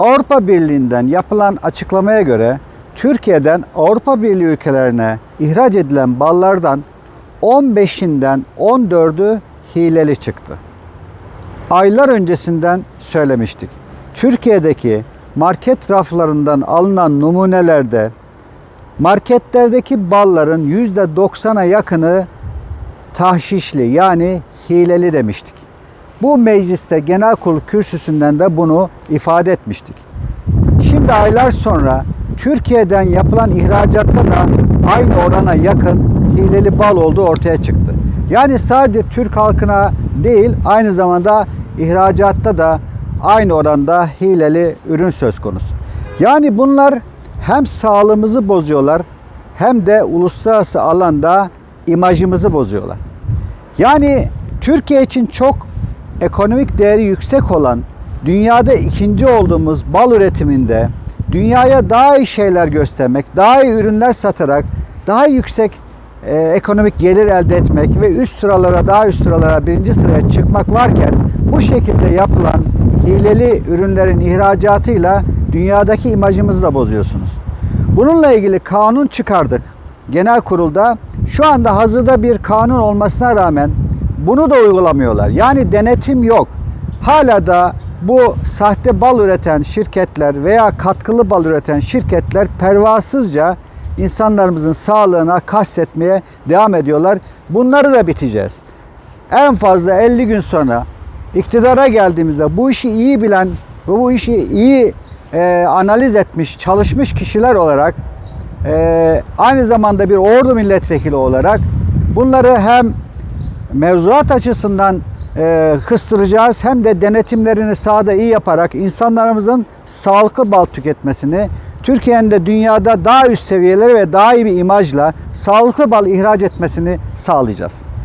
Avrupa Birliği'nden yapılan açıklamaya göre Türkiye'den Avrupa Birliği ülkelerine ihraç edilen ballardan 15'inden 14'ü hileli çıktı. Aylar öncesinden söylemiştik. Türkiye'deki market raflarından alınan numunelerde marketlerdeki balların %90'a yakını tahşişli yani hileli demiştik. Bu mecliste genel kurul kürsüsünden de bunu ifade etmiştik. Şimdi aylar sonra Türkiye'den yapılan ihracatta da aynı orana yakın hileli bal olduğu ortaya çıktı. Yani sadece Türk halkına değil aynı zamanda ihracatta da aynı oranda hileli ürün söz konusu. Yani bunlar hem sağlığımızı bozuyorlar hem de uluslararası alanda imajımızı bozuyorlar. Yani Türkiye için çok ekonomik değeri yüksek olan dünyada ikinci olduğumuz bal üretiminde dünyaya daha iyi şeyler göstermek, daha iyi ürünler satarak daha yüksek e, ekonomik gelir elde etmek ve üst sıralara daha üst sıralara birinci sıraya çıkmak varken bu şekilde yapılan hileli ürünlerin ihracatıyla dünyadaki imajımızı da bozuyorsunuz. Bununla ilgili kanun çıkardık genel kurulda. Şu anda hazırda bir kanun olmasına rağmen bunu da uygulamıyorlar. Yani denetim yok. Hala da bu sahte bal üreten şirketler veya katkılı bal üreten şirketler pervasızca insanlarımızın sağlığına kastetmeye devam ediyorlar. Bunları da biteceğiz. En fazla 50 gün sonra iktidara geldiğimizde bu işi iyi bilen ve bu işi iyi e, analiz etmiş, çalışmış kişiler olarak e, aynı zamanda bir ordu milletvekili olarak bunları hem mevzuat açısından e, kıstıracağız hem de denetimlerini sahada iyi yaparak insanlarımızın sağlıklı bal tüketmesini, Türkiye'nin de dünyada daha üst seviyelere ve daha iyi bir imajla sağlıklı bal ihraç etmesini sağlayacağız.